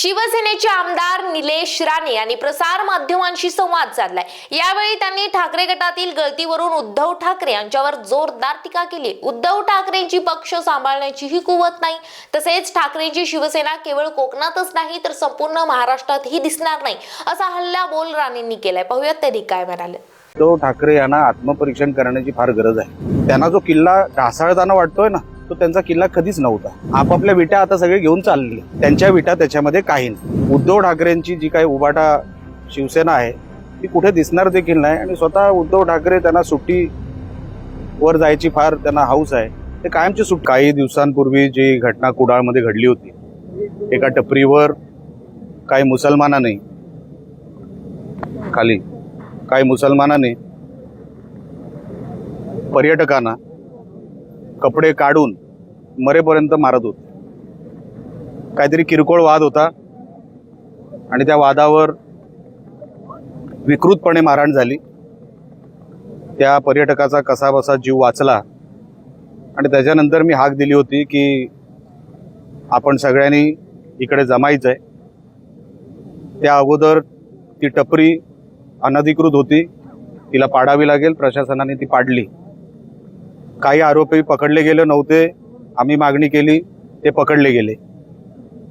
शिवसेनेचे आमदार निलेश राणे यांनी प्रसार माध्यमांशी संवाद साधलाय. यावेळी त्यांनी ठाकरे गटातील गळतीवरून उद्धव ठाकरे यांच्यावर जोरदार टीका केली. उद्धव ठाकरेंची पक्ष सांभाळण्याचीही कुवत नाही. तसेच ठाकरेंची शिवसेना केवळ कोकणातच नाही तर संपूर्ण महाराष्ट्रातही दिसणार नाही असा हल्ला बोल राणेंनी केलाय. पाहूयात त्यांनी काय म्हणाले. उद्धव ठाकरे यांना आत्मपरीक्षण करण्याची फार गरज आहे. त्यांना जो किल्ला ढासाळताना वाटतोय ना तो त्यांचा किल्ला कधीच नव्हता. आपापल्या विटा आता सगळे घेऊन चालले. त्यांच्या विटा त्याच्यामध्ये काही नाही. उद्धव ठाकरेंची जी काही उबाटा शिवसेना आहे ती कुठे दिसणार देखील नाही आणि स्वतः उद्धव ठाकरे त्यांना सुट्टी वर जायची फार त्यांना हाऊस आहे. ते कायमची सुट काही दिवसांपूर्वी जी घटना कुडाळमध्ये घडली होती एका टपरीवर काही मुसलमानाने खाली काही मुसलमानाने पर्यटकांना कपडे काढून मरेपर्यंत मारत होते. काहीतरी किरकोळ वाद होता. आणि त्या वादावर विकृतपणे मारहाण झाली. त्या पर्यटकाचा कसाबसा जीव वाचला. आणि त्याच्यानंतर मी हाक दिली होती की आपण सगळ्यांनी इकडे जमायचं आहे त्या अगोदर ती टपरी अनधिकृत होती. तिला पाडावी लागेल प्रशासनाने ती पाडली. काही आरोपी पकडले गेले नव्हते. आम्ही मागणी केली ते पकडले गेले.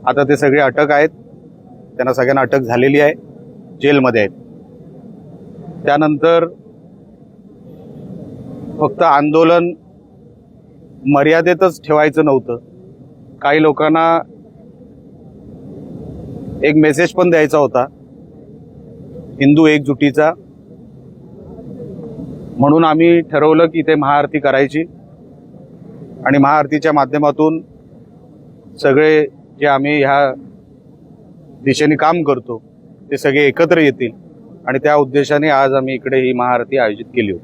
आता ते सगळे अटक आहेत. त्यांना सगळ्यांना अटक झालेली आहे. जेलमध्ये आहेत. त्यानंतर फक्त आंदोलन मर्यादेतच ठेवायचं नव्हतं. काही लोकांना एक मेसेज पण द्यायचा होता. हिंदू एकजुटीचा. म्हणून आम्ही ठरवलं की इथे महाआरती करायची. आणि महाआरतीच्या माध्यमातून सगळे जे आम्ही ह्या दिशेने काम करतो ते सगळे एकत्र येतील. आणि त्या उद्देशाने आज आम्ही इकडे ही महाआरती आयोजित केली होती.